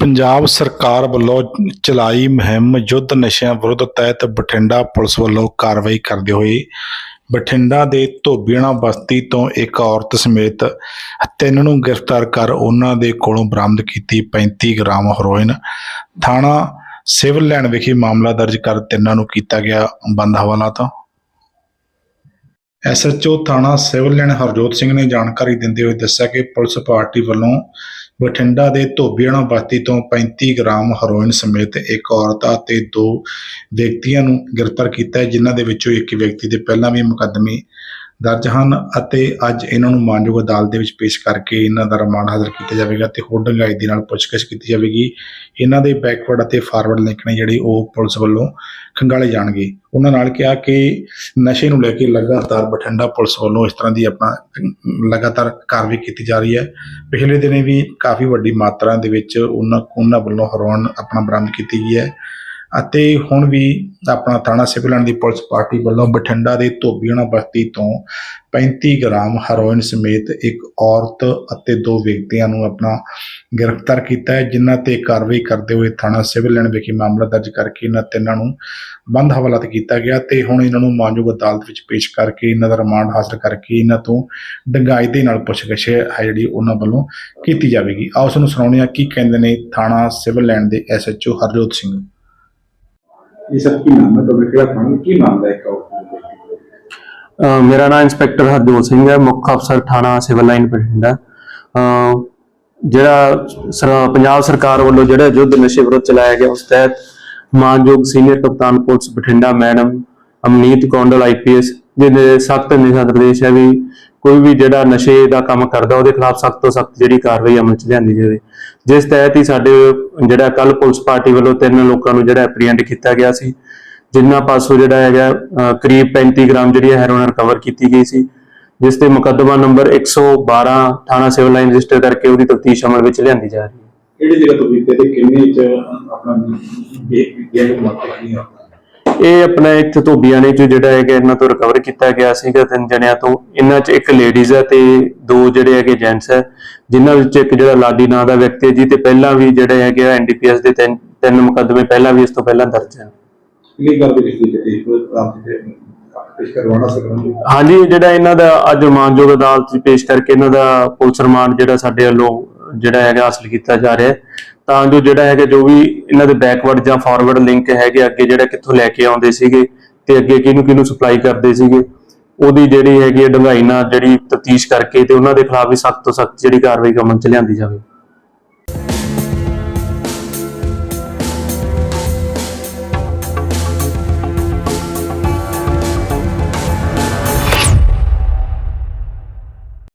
ਪੰਜਾਬ ਸਰਕਾਰ ਵੱਲੋਂ ਚਲਾਈ ਮੁਹਿੰਮ ਯੁੱਧ ਨਸ਼ਿਆਂ ਵਿਰੁੱਧ ਤਹਿਤ ਬਠਿੰਡਾ ਪੁਲਿਸ ਵੱਲੋਂ ਕਾਰਵਾਈ ਕਰਦੇ ਹੋਏ ਬਠਿੰਡਾ ਦੇ ਧੋਬੀਆਣਾ ਬਸਤੀ ਤੋਂ ਇੱਕ ਔਰਤ ਸਮੇਤ ਤਿੰਨ ਨੂੰ ਗ੍ਰਿਫਤਾਰ ਕਰ ਉਹਨਾਂ ਦੇ ਕੋਲੋਂ ਬਰਾਮਦ ਕੀਤੀ 35 ਗ੍ਰਾਮ ਹੈਰੋਇਨ। ਥਾਣਾ ਸਿਵਲ ਲੈਣ ਵਿਖੇ ਮਾਮਲਾ ਦਰਜ ਕਰ ਤਿੰਨਾਂ ਨੂੰ ਕੀਤਾ ਗਿਆ ਬੰਦ ਹਵਾਲਾ ਹਵਾਲਾਤ ਐਸਐਚਓ ਥਾਣਾ ਸਿਵਲ ਲੈਣ ਹਰਜੋਤ ਸਿੰਘ ਨੇ ਜਾਣਕਾਰੀ ਦਿੰਦੇ ਹੋਏ ਦੱਸਿਆ ਕਿ ਪੁਲਿਸ ਪਾਰਟੀ ਵੱਲੋਂ ਬਠਿੰਡਾ ਦੇ ਧੋਬੀਆਣਾ ਬਸਤੀ ਤੋਂ 35 ਗ੍ਰਾਮ ਹੈਰੋਇਨ ਸਮੇਤ ਇੱਕ ਔਰਤ ਅਤੇ ਦੋ ਵਿਅਕਤੀਆਂ ਨੂੰ ਗ੍ਰਿਫਤਾਰ ਕੀਤਾ ਹੈ, ਜਿਨ੍ਹਾਂ ਦੇ ਵਿੱਚੋਂ ਇੱਕ ਵਿਅਕਤੀ ਦੇ ਪਹਿਲਾਂ ਵੀ ਮੁਕੱਦਮੇ ਦਰਜ ਹਨ ਅਤੇ ਅੱਜ ਇਹਨਾਂ ਨੂੰ ਮਾਨਯੋਗ ਅਦਾਲਤ ਦੇ ਵਿੱਚ ਪੇਸ਼ ਕਰਕੇ ਇਹਨਾਂ ਦਾ ਰਿਮਾਂਡ ਹਾਜ਼ਰ ਕੀਤਾ ਜਾਵੇਗਾ ਤੇ ਹੋਰ ਡੂੰਘਾਈ ਦੇ ਨਾਲ ਪੁੱਛਗਿੱਛ ਕੀਤੀ ਜਾਵੇਗੀ। ਇਹਨਾਂ ਦੇ ਬੈਕਵਰਡ ਅਤੇ ਫਾਰਵਰਡ ਲਿੰਕ ਨੇ ਜਿਹੜੇ ਉਹ ਪੁਲਿਸ ਵੱਲੋਂ ਖੰਗਾਲੇ ਜਾਣਗੇ। ਉਹਨਾਂ ਨਾਲ ਕਿਹਾ ਕਿ ਨਸ਼ੇ ਨੂੰ ਲੈ ਕੇ ਲਗਾਤਾਰ ਬਠਿੰਡਾ ਪੁਲਿਸ ਵੱਲੋਂ ਇਸ ਤਰ੍ਹਾਂ ਦੀ ਆਪਣਾ, ਲਗਾਤਾਰ ਕਾਰਵਾਈ ਕੀਤੀ ਜਾ ਰਹੀ ਹੈ। ਪਿਛਲੇ ਦਿਨੇ ਵੀ ਕਾਫੀ ਵੱਡੀ ਮਾਤਰਾ ਦੇ ਵਿੱਚ ਉਹਨਾਂ ਉਹਨਾਂ ਵੱਲੋਂ ਹਰੋਨ ਆਪਣਾ ਬਰਾਮਦ ਕੀਤੀ ਗਈ ਹੈ। ਅਤੇ ਹੁਣ ਵੀ ਆਪਣਾ ਥਾਣਾ ਸਿਵਲ ਲਾਈਨ ਦੀ ਪੁਲਿਸ ਪਾਰਟੀ ਵੱਲੋਂ ਬਠਿੰਡਾ ਦੇ ਧੋਬੀਆਣਾ ਬਸਤੀ ਤੋਂ 35 ਗ੍ਰਾਮ ਹੈਰੋਇਨ ਸਮੇਤ ਇੱਕ ਔਰਤ ਅਤੇ ਦੋ ਵਿਅਕਤੀਆਂ ਨੂੰ ਆਪਣਾ ਗ੍ਰਿਫਤਾਰ ਕੀਤਾ ਹੈ, ਜਿਨ੍ਹਾਂ ਤੇ ਕਾਰਵਾਈ ਕਰਦੇ ਹੋਏ ਥਾਣਾ ਸਿਵਲ ਲਾਈਨ ਵਿਖੇ ਮਾਮਲਾ ਦਰਜ ਕਰਕੇ ਇਹਨਾਂ ਤਿੰਨਾਂ ਨੂੰ ਬੰਦ ਹਵਾਲਾਤ ਕੀਤਾ ਗਿਆ ਤੇ ਹੁਣ ਇਹਨਾਂ ਨੂੰ ਮਾਨਯੋਗ ਅਦਾਲਤ ਵਿੱਚ ਪੇਸ਼ ਕਰਕੇ ਇਹਨਾਂ ਦਾ ਰਿਮਾਂਡ ਹਾਸਲ ਕਰਕੇ ਇਹਨਾਂ ਤੋਂ ਡੰਗਾਈ ਦੇ ਨਾਲ ਪੁੱਛਗਿੱਛ ਹੈ ਜਿਹੜੀ ਉਹਨਾਂ ਵੱਲੋਂ ਕੀਤੀ ਜਾਵੇਗੀ। ਆਓ ਤੁਹਾਨੂੰ ਸੁਣਾਉਂਦੇ ਹਾਂ ਕੀ ਕਹਿੰਦੇ ਨੇ ਥਾਣਾ ਸਿਵਲ ਲਾਈਨ ਦੇ ਐਸਐਚਓ ਹਰਜੋਤ ਸਿੰਘ। ਇਹ ਸਭ ਕੀ ਨਾਮ ਹੈ? ਤੁਹਾਡਾ ਕਿਹੜਾ ਥਾਣਾ ਕੀ ਮਾਮਲਾ ਹੈ ਕਾਉਟ ਅ, ਮੇਰਾ ਨਾਮ ਇੰਸਪੈਕਟਰ ਹਰਜੋਤ ਸਿੰਘ ਹੈ ਮੁੱਖ ਅਫਸਰ ਥਾਣਾ ਸਿਵਲ ਲਾਈਨ ਬਠਿੰਡਾ ਜਿਹੜਾ ਪੰਜਾਬ ਸਰਕਾਰ ਵੱਲੋਂ ਜਿਹੜਾ ਯੁੱਧ ਨਸ਼ੇ ਵਿਰੁੱਧ ਚਲਾਇਆ ਗਿਆ ਉਸ ਤਹਿਤ ਮਾਨਯੋਗ ਸੀਨੀਅਰ ਕਪਤਾਨ police Bathinda madam Amneet Kondal IPS ਜਿਹਦੇ ਸਖਤ ਨਿਸ਼ਾ ਨਿਰਦੇਸ਼ ਹੈ ਵੀ ਕੋਈ ਵੀ ਜਿਹੜਾ ਨਸ਼ੇ ਦਾ ਕੰਮ ਕਰਦਾ, ਉਹਦੇ ਖਿਲਾਫ ਸਖਤ ਤੋਂ ਸਖਤ ਜਿਹੜੀ ਕਾਰਵਾਈ ਅਮਲ 'ਚ ਲਿਆਂਦੀ ਜਾਵੇ। ਜਿਸ ਤਹਿਤ ਹੀ ਸਾਡੇ ਜਿਹੜਾ ਕੱਲ ਪੁਲਿਸ ਪਾਰਟੀ ਵੱਲੋਂ ਤਿੰਨ ਲੋਕਾਂ ਨੂੰ ਜਿਹੜਾ ਐਪਰੀਹੈਂਡ ਕੀਤਾ ਗਿਆ ਸੀ ਜਿਨ੍ਹਾਂ ਪਾਸੋਂ ਜਿਹੜਾ ਹੈਗਾ ਕਰੀਬ 35 ਗ੍ਰਾਮ ਜਿਹੜੀ ਹੈਰੋਇਨ ਰਿਕਵਰ ਕੀਤੀ ਗਈ ਸੀ, ਜਿਸ ਤੇ ਮੁਕੱਦਮਾ ਨੰਬਰ 112 ਥਾਣਾ ਸਿਵਲ ਲਾਈਨ ਰਜਿਸਟਰ ਕਰਕੇ ਉਹਦੀ ਤਫਤੀਸ਼ ਅਮਲ ਵਿੱਚ ਲਿਆਂਦੀ ਜਾ ਰਹੀ ਹੈ। ਕਿਹੜੀ ਜਗ੍ਹਾ ਤੋਂ ਬੀਤੇ ਤੇ ਕਿੰਨੇ ਚ ਆਪਣਾ ਗੇਮ ਮਾਰਤੇ ਕੀ ਆ ਇਹ ਆਪਣਾ ਇੱਥੇ ਧੋਬੀਆਣੇ ਚ ਜਿਹੜਾ ਹੈਗਾ ਇਹਨਾਂ ਤੋਂ ਰਿਕਵਰ ਕੀਤਾ ਗਿਆ ਸੀਗਾ ਤਿੰਨ ਜਣਿਆਂ ਤੋਂ। ਇਹਨਾਂ ਚ ਇੱਕ ਲੇਡੀਜ਼ ਹੈ ਤੇ ਦੋ ਜਿਹੜੇ ਹੈਗੇ ਜੈਂਟਸ ਹੈ ਜਿਨ੍ਹਾਂ ਵਿੱਚ ਇੱਕ ਜਿਹੜਾ ਲਾਡੀ ਨਾਂ ਦਾ ਵਿਅਕਤੀ ਹੈ ਜੀ ਤੇ ਪਹਿਲਾਂ ਵੀ ਜਿਹੜੇ ਹੈਗੇ ਐਨਡੀਪੀਐਸ ਦੇ ਤਿੰਨ ਤਿੰਨ ਮੁਕੱਦਮੇ ਪਹਿਲਾਂ ਵੀ ਇਸ ਤੋਂ ਪਹਿਲਾਂ ਦਰਜ ਪ੍ਰਾਪਤ ਪੇਸ਼ ਕਰਵਾਉਣਾ ਸਕਣਗੇ ਹਾਂਜੀ ਜਿਹੜਾ ਇਹਨਾਂ ਦਾ ਅੱਜ ਮਾਨਯੋਗ ਅਦਾਲਤ 'ਚ ਪੇਸ਼ ਕਰਕੇ ਇਹਨਾਂ ਦਾ ਪੁਲਿਸ ਰਿਮਾਂਡ ਜਿਹੜਾ ਸਾਡੇ ਵੱਲੋਂ ਜਿਹੜਾ ਹੈਗਾ ਹਾਸਲ ਕੀਤਾ ਜਾ ਰਿਹਾ ਹੈ। ਤਾਂ ਜੋ ਜਿਹੜਾ ਹੈਗਾ ਜੋ ਵੀ ਇਹਨਾਂ ਦੇ ਬੈਕਵਰਡ ਜਾਂ ਫਾਰਵਰਡ ਲਿੰਕ ਹੈਗੇ ਅੱਗੇ ਜਿਹੜਾ ਕਿੱਥੋਂ ਲੈ ਕੇ ਆਉਂਦੇ ਸੀਗੇ ਤੇ ਅੱਗੇ ਕਿਹਨੂੰ ਕਿਹਨੂੰ ਸਪਲਾਈ ਕਰਦੇ ਸੀਗੇ, ਉਹਦੀ ਜਿਹੜੀ ਹੈਗੀ ਹੈ ਡੂੰਘਾਈ ਨਾਲ ਜਿਹੜੀ ਤਫਤੀਸ਼ ਕਰਕੇ ਤੇ ਉਹਨਾਂ ਦੇ ਖਿਲਾਫ ਵੀ ਸਖਤ ਤੋਂ ਸਖਤ ਜਿਹੜੀ ਕਾਰਵਾਈ ਅਮਲ ਚ ਲਿਆਂਦੀ ਜਾਵੇ।